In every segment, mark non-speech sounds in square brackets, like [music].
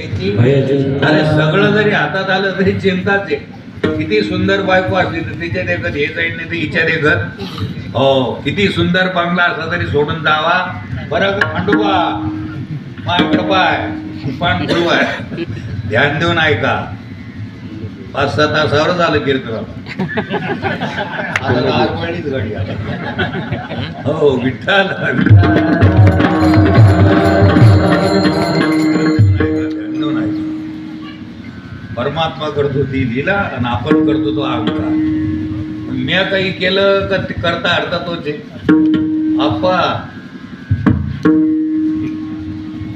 अरे सगळं जरी हातात आलं तरी चिंताच आहे. किती सुंदर बायको असली तर तिच्या देखत हे जाईल नाही तर हिच्या देखत. हो किती सुंदर बंगला असला तरी सोडून जावा. बरं खंडोबा. पाय पण गुरु आहे ध्यान देऊन ऐका. पाच सहा तासावर झालं कीर्तन. हो विठ्ठल ध्यान परमात्मा करतो ती लिला आणि आपण करतो तो अहंकार मी काही केलं का ते करता अर्था तोच आहे. आप्पा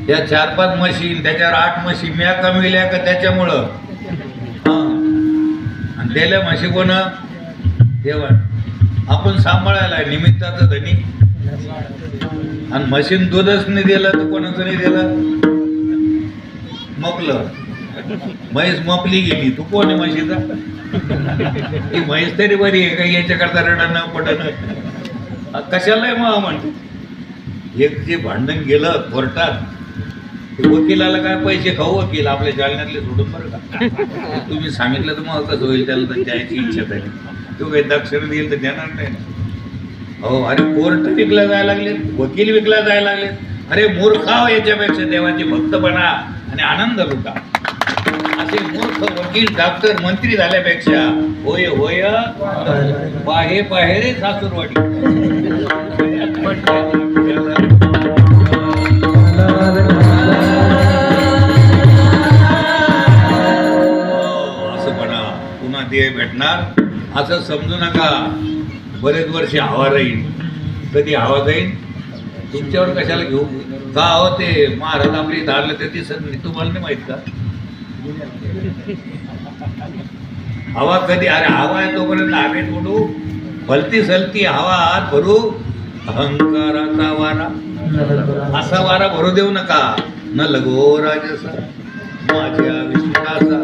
या चार पाच मशीन त्याच्यावर आठ मशीन म्या कमविल्या का त्याच्यामुळं? आणि त्याला म्हशी कोण? देवा आपण सांभाळायला आहे, निमित्ताचं धनी. आणि मशीन दूधच नाही दिलं तर कोणाचं नाही दिलं? मपलं म्हैस मपली गेली. तू कोण आहे म्हशीचा ती म्हैस तरी बरी आहे का? याच्याकरता रडणं पडणं कशाला आहे मग म्हणते एक जे भांडण गेलं कोर्टात ते वकिलाला काय पैसे खाऊ वकील? आपल्या जालन्यातले सोडून बरं का? तुम्ही सांगितलं तर मग कसं होईल त्याला तर द्यायची इच्छा झाली तो काही दक्षिण देईल तर देणार नाही. हो अरे कोर्ट विकला जायला लागले वकील विकला जायला लागले. अरे मूर्खाव याच्यापेक्षा देवाची भक्त बना आणि आनंद लुटा. ते मूर्ख वकील डॉक्टर मंत्री झाल्यापेक्षा होय होय पाहे बाहेर सासूरवाडी. असं म्हणा पुन्हा देह भेटणार. असं समजू नका. बरेच वर्ष हवा राहील कधी हवा जाईल तुमच्यावर कशाला घेऊ? का हो ते महाराज आपली धारलं ते दिसत नाही? तुम्हाला नाही माहीत का? [laughs] हवा कधी? अरे हवा आहे तोपर्यंत आम्ही उडू भलती सलती हवा आत भरू. अहंकाराचा वारा. असा वारा भरू देऊ नका. न लगो राजसा माझ्या विश्वासा.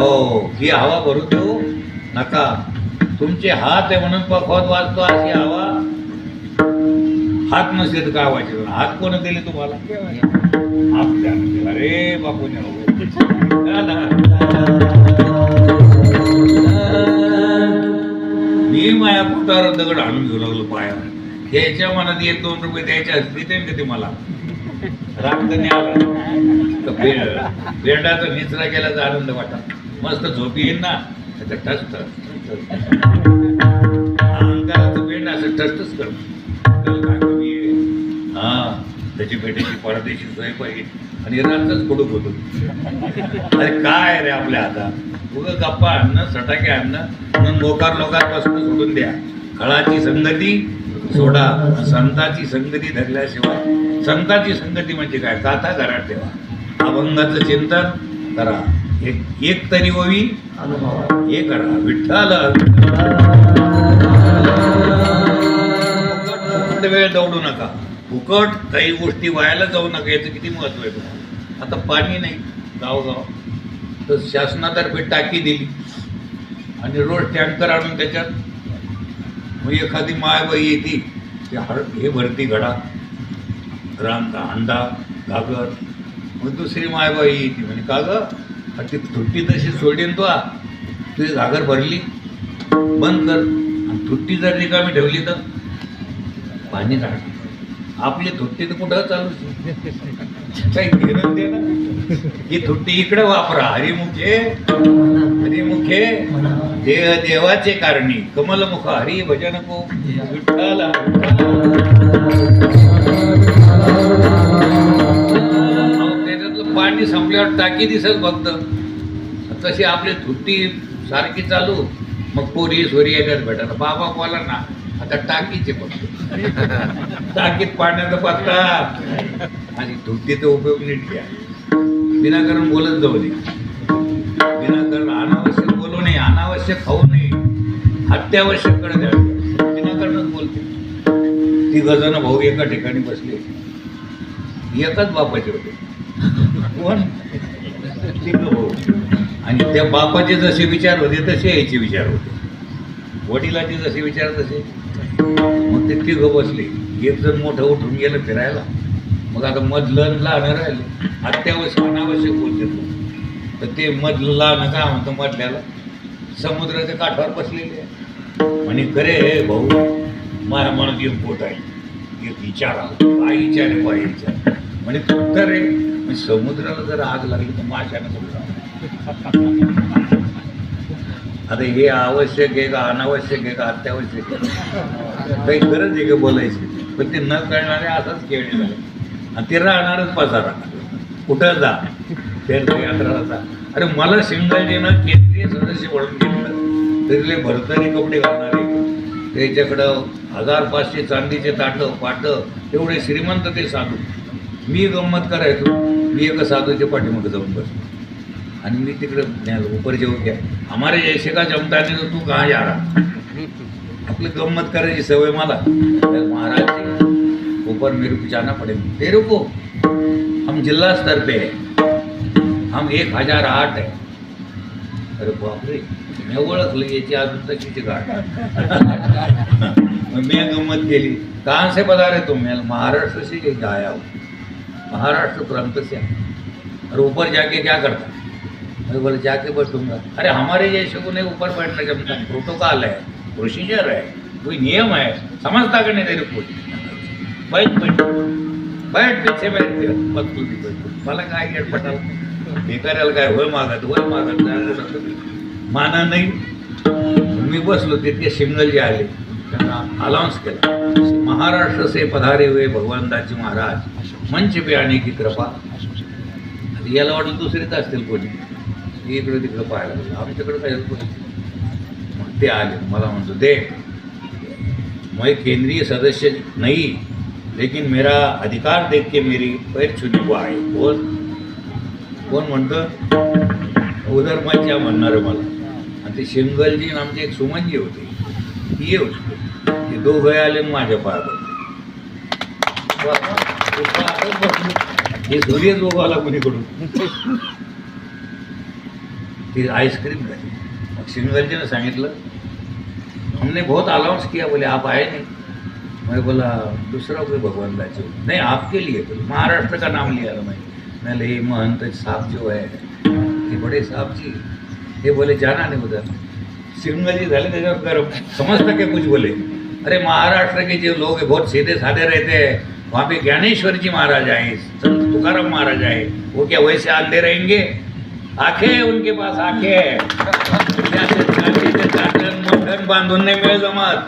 हो ही हवा भरू देऊ नका. तुमचे हात आहे म्हणून पखवत वाजतो अशी हवा. हात नसते तर काय हात कोण दिले तुम्हाला? अरे बापूने. मी माया पोटावर दगड आणून घेऊ लागलो पायावर. त्याच्या मनात एक दोन रुपये द्यायचे असते ते का ते मला? रामधनी आला तर निचरा केल्याचा आनंद वाटा. मस्त झोपी येईल ना? त्याचं टस्ट अहंकाराचं बेंड असं टस्टच कर. हा त्याची भेटायची परदेशी सोय पाहिजे. आणि रातच कडूक होतो. अरे काय रे आपल्या हातात? उगं गप्पा आणणं सटाके आणणं म्हणून मोकार लोकांपासून सोडून द्या. खळाची संगती सोडा संताची संगती धरल्याशिवाय. संताची संगती म्हणजे काय? काथा घरात ठेवा. अभंगाचं चिंतन करा. एक एक तरी होवी हे करा. विठ्ठल वेळ दौडू नका. फुकट काही गोष्टी व्हायला जाऊ नका याचं किती महत्त्व आहे आता पाणी नाही गावगाव. तर शासनातर्फे टाकी दिली. आणि रोज टँकर आणून त्याच्यात मग एखादी मायबाई येते ते हळ हे भरती घडा. रांदा अंडा घागर मग दुसरी मायबाई येते म्हणे का गं ती तुट्टी तशी सोडीन तो तुझी घागर भरली बंद कर. आणि तुट्टी जर रिकामी ठेवली तर पाणी काढ आपली धुट्टी तर कुठं चालू काही घेरण दे ना? ही तुट्टी इकडे वापरा हरिमुखे. हरिमुखे देह देवाचे कारणी. कमलमुख हरी भजन को. विठ्ठला पाणी संपल्यावर टाकी दिसत फक्त. तशी आपली धुट्टी सारखी चालू. मग पोरी सोरी येतात भेटायला बाबा बोला ना. आता टाकीचे फक्त [laughs] टाकीत पाण्याचा पत्ता. आणि तुट्टीचा उपयोग नीट घ्या. विनाकारण बोलत जाऊ नये. विनाकारण अनावश्यक बोलू नये अनावश्यक खाऊ नये. अत्यावश्यककडे द्यावे विनाकारणच बोलते. ती गजन भाऊ एका ठिकाणी बसले एकाच बापाचे होते. कोण? तिघं भाऊ. आणि त्या बापाचे जसे विचार होते तसे याचे विचार होते. वडिलाचे जसे विचार तसे. ते तिघं बसले. एक जण मोठं उठून गेलं फिरायला. मग आता मधलं लहान राहिलं. अत्यावश्यक अनावश्यक तर ते मधलं लाणं काय म्हणतं मधल्याला? समुद्राच्या काठावर बसलेले म्हणे खरे हे भाऊ माझ्या मनात एक पोट आहे. एक विचार आला. काय विचार आहे काय विचार म्हणे तर रे समुद्राला जर आग लागली तर माशाने समजा आता हे आवश्यक आहे का अनावश्यक आहे का अत्यावश्यक आहे? काही गरज आहे का बोलायची? पण ते न कळणारे आताच खेळणे झाले आणि ते राहणारच पसारा कुठं जा? यात्राला जा. अरे मला सिंगलजीनं केंद्रीय सदस्य म्हणून घेतलं. तरी भरतरी कपडे घालणारे. त्याच्याकडं हजार पाचशे चांदीचे ताटं पाटं एवढे श्रीमंत ते साधू. मी गंमत करायचो. मी एका साधूच्या पाठीमागे जाऊन बसलो. आणि मी तिकडं न्यालो ऊपर जेवून घ्या हमारे जैसे का जमता नाही तू कहाँ जा रहा आपली गंमत करायची सवय मला. तर महाराज ऊपर मेरे को जाना पड़ेगा तेरे को हम जिल्हा स्तर पे है. हम एक हजार आठ है. अरे बापरे. मी ओळखलं याची अजून तशीची गाठ. [laughs] मी गंमत केली. कहाँ से बता रहे तुम? मैं महाराष्ट्र से आया हूँ. महाराष्ट्र प्रांत से. अरे और ऊपर जाके क्या करता? अरे बोले जाके बस दूंगा अरे हमारे जैसे को नहीं ऊपर बैठना जमता प्रोटोकॉल है. प्रोसीजर है कोई नियम है समझता का नहीं तेरे को बैठ बैठ. बैठ पीछे बैठ मग बैठ मला काय गेट पटाल हे करायला काय वय मागत वय मागत माना नाही. मी बसलो तितके सिंगल जे आले. त्यांना अलाउन्स केला. महाराष्ट्र से पधारे हुए भगवान महाराज. मंच पे आणि की कृपा. याला वाटलं दुसरीच असतील कोणी. इकडं इकडे तिकडे पाहायला आमच्याकडे काय कोणी ते आले. मला म्हणतो दे. मैं केंद्रीय सदस्य नहीं लेकिन मेरा अधिकार देख के मेरी पैर छुनी हुआ आहे. कोण कोण म्हणतं? उदरमाच्या म्हणणार मला? आणि ते शिंगलजी आणि आमचे एक सुमनजी होते. ये होते. ते दोघं आले माझ्या पाया हे सूर्य दोघाला आला कोणीकडून? ती आईस्क्रीम झाली मग सिंगलजी ने सांगितलं हमने बहुत अलाउंस किया. बोले आप आए नहीं. मैं बोला दूसरा कोई भगवान दाची हो? नहीं आपके लिए बोले महाराष्ट्र का नाम लिया था मैं मैंने ये महंत साहब जो है ये बड़े साहब जी ये बोले जाना नहीं उधर. सिंगल जी झाले त्याच्यावर गरम समजता क्या कुछ बोले। अरे महाराष्ट्र के जो लोग बहुत सीधे साधे रहते हैं वहाँ पे ज्ञानेश्वर जी महाराज आए संत तुकाराम महाराज आए वो क्या वैसे आंधे रहेंगे? आंखें उनके पास आंखें बांधून नाही मिळ जमत.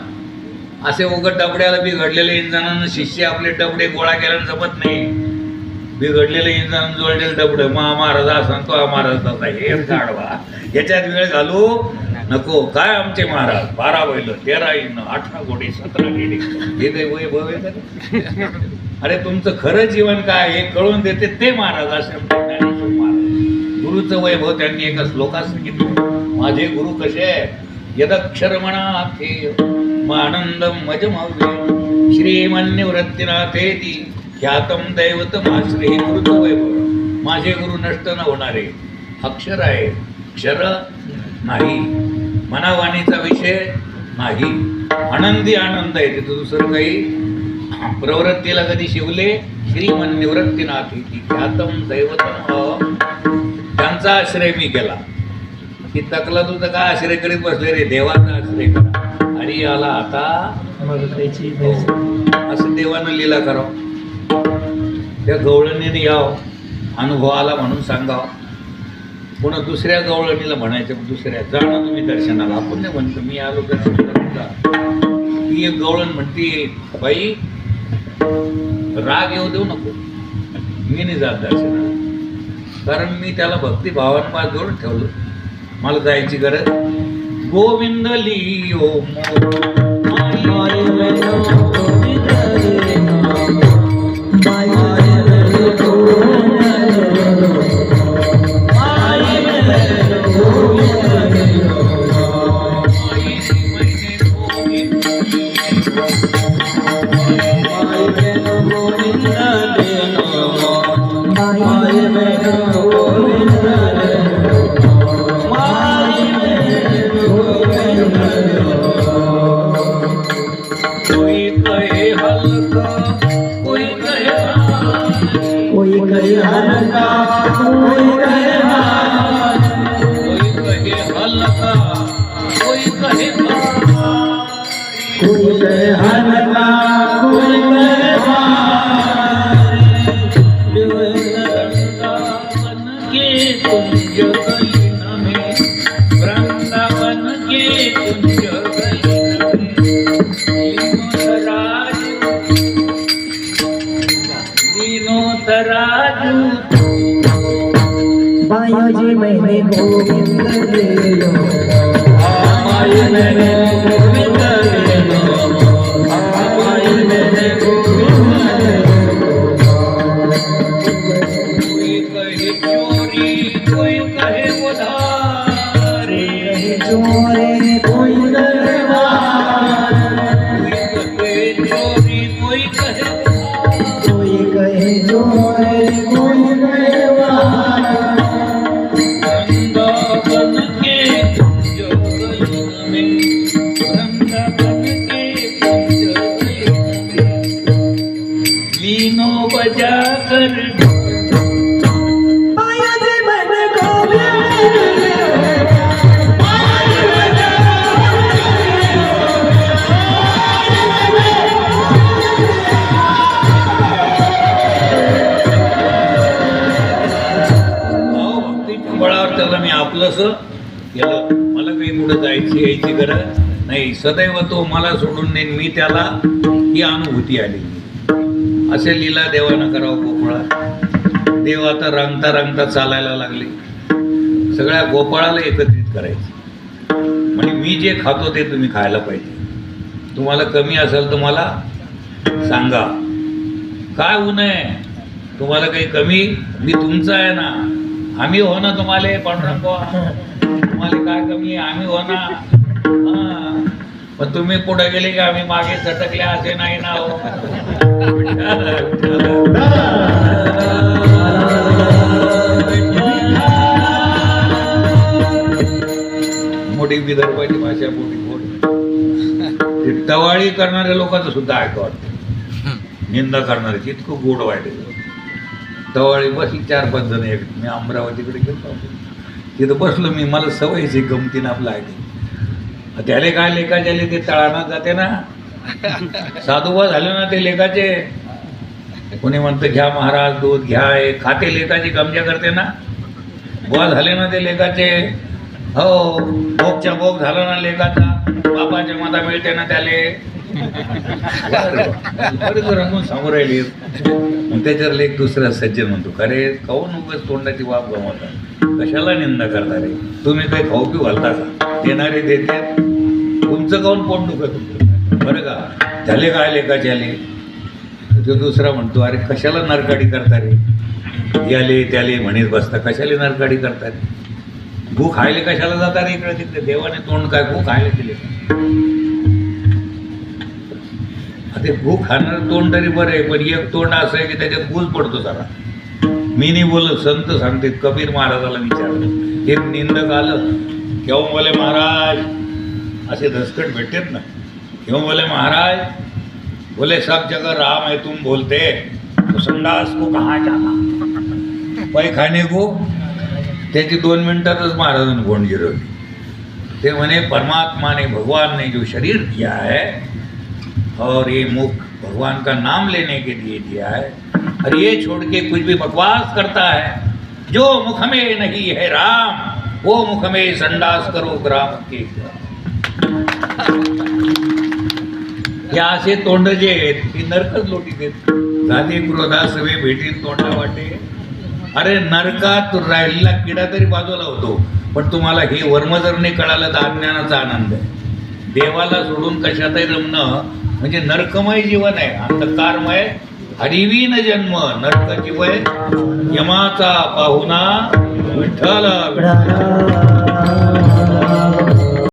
असे उघड डबड्याला बिघडलेले इंजनानं शिष्य आपले डबडे गोळा केल्यानं जमत नाही. बिघडलेले इंजन जोडलेलं डबडं मा महाराज असा तो महाराज तसा हे काढवा याच्यात वेळ घालू? नको. काय आमचे महाराज? बारा बैल तेरा इन अठरा गोडी सतरा गेले हे काही वय आहे अरे तुमचं खरं जीवन काय हे कळून देते ते महाराज असे गुरुचं वैभव त्यांनी एका श्लोकात सांगितलं. माझे गुरु कसे यदक्षरमणाथे यदक्षर म्हणा ते आनंदम मजमव्य श्रीमन्यवृत्तीनाथेती ख्यातम दैवत माश्री हे गुरुचं वैभव माझे गुरु नष्ट न होणारे अक्षर आहे क्षर नाही मनावाणीचा विषय नाही. आनंदी आनंद आहे तिथं दुसरं काही. प्रवृत्तीला कधी शिवले? श्रीमन निवृत्तीनाथ इति ख्यातम दैवतम त्यांचा आश्रय मी केला. की तकला तुझं काय आश्रय करीत बसले रे देवाचा आश्रय करा. आणि याला आता असं देवानं लीला करावं. त्या गवळणीने यावं. अनुभव आला म्हणून सांगावं. पुन्हा दुसऱ्या गवळणीला म्हणायचं दुसऱ्या जाणं तुम्ही दर्शनाला. आपण नाही म्हणतो मी आलो दर्शनाला ती एक गवळण म्हणते बाई राग येऊ देऊ नको. मी नाही जात दर्शनाला. कारण मी त्याला भक्तिभावांपास जोडून ठेवलं मला जायची गरज गोविंद लियो कोई जी मैंने गोविंद ले लो। हमारी मैंने गोविंद कोई कहे चोरी थोडंसं मला काही कुठं जायची यायची गरज नाही. सदैव तो मला सोडून नेईन मी त्याला ही अनुभूती आली. असे लीला देवानं करावं गोपाळा. देव आता रंगता रंगता चालायला लागले. सगळ्या गोपाळाला एकत्रित करायचे. म्हणजे मी जे खातो ते तुम्ही खायला पाहिजे. तुम्हाला कमी असेल तर मला सांगा. काय ऊन आहे? तुम्हाला काही कमी? मी तुमचा आहे ना. आम्ही हो ना तुम्हाला पांडुरंग. तुम्हाला काय कमी आम्ही हो ना. पण तुम्ही पुढे गेले की आम्ही मागे चटकले असे नाही ना हो. मोठी विदर्भाची भाषा मोठी टवाळी करणाऱ्या लोकांचं सुद्धा ऐकू वाटतं निंदा करणाऱ्याची इतकं गोड वाटेल टवाळी बसली चार पाच जण एक. मी अमरावतीकडे गेलो तिथं बसलो मी. मला सवयीची गमतीनं आपलं ऐकली त्याले काय लेखा झाले ते तळाना जाते ना. [laughs] साधुबा झाले ना ते लेखाचे कोणी म्हणतं घ्या महाराज दूध घ्या. हे खाते लेखाची गमजा करते ना. बुवा झाले ना ते लेखाचे हो भोगच्या भोग झाला ना लेखाचा बापाच्या माता मिळते ना त्याले. रंगून समोर राहिली. मग त्याच्यावर एक दुसरा सज्जन म्हणतो अरे काऊन उगाच तोंडाची वाप गमावता. कशाला निंदा करता रे? तुम्ही काही खाऊ पिऊ घालता का? देणारे देते. तुमचं काऊन पोट दुखत बरं का? झाले काय लेखाचे झाले तो दुसरा म्हणतो अरे कशाला नरकाडी करता रे? याले त्याले म्हणीत बसता. कशाला नरकाडी करता रे? भूक खायले कशाला जाता रे इकडे तिकडे? देवाने तोंड काय भूक खायला दिले ते भूक खाणार तोंड तरी बरं आहे पण एक तोंड असं आहे की त्याच्यात गुज पडतो जरा. मी नाही बोलत संत सांगते कबीर महाराजाला विचारलं. एक निंदक आलं केव्हा बोले महाराज. असे धसकट भेटतात ना. केव्हा बोले महाराज. बोले सब जगह राम है तुम बोलते. तो संडास को कहा जाना? पै को? त्याची दोन मिनिटातच महाराजांनी गोंड गिरवली. ते म्हणे परमात्मा ने भगवान ने जो शरीर दिया है और ये मुख भगवान का नाम लेने के लिए दिया है। और ये छोड़ के कुछ भी बकवास करता है जो मुख में नहीं है राम वो मुख में संडास करो ग्राम के। हे असे तोंड जे आहेत ती नरकच लोटी देत झाली क्रोधा सवे भेटीन तोंडा वाटे। अरे नरकात राहिलेला किडा तरी बाजूला होतो पण तुम्हाला हे वर्म जर नाही कळालं तर अज्ञानाचा आनंद आहे. देवाला सोडून कशातही रमणं म्हणजे नरकमय जीवन आहे. अंधकारमय हरिवीन जन्म नरक जीवय यमाचा पाहुणा विठ्ठल. विठ्ठल.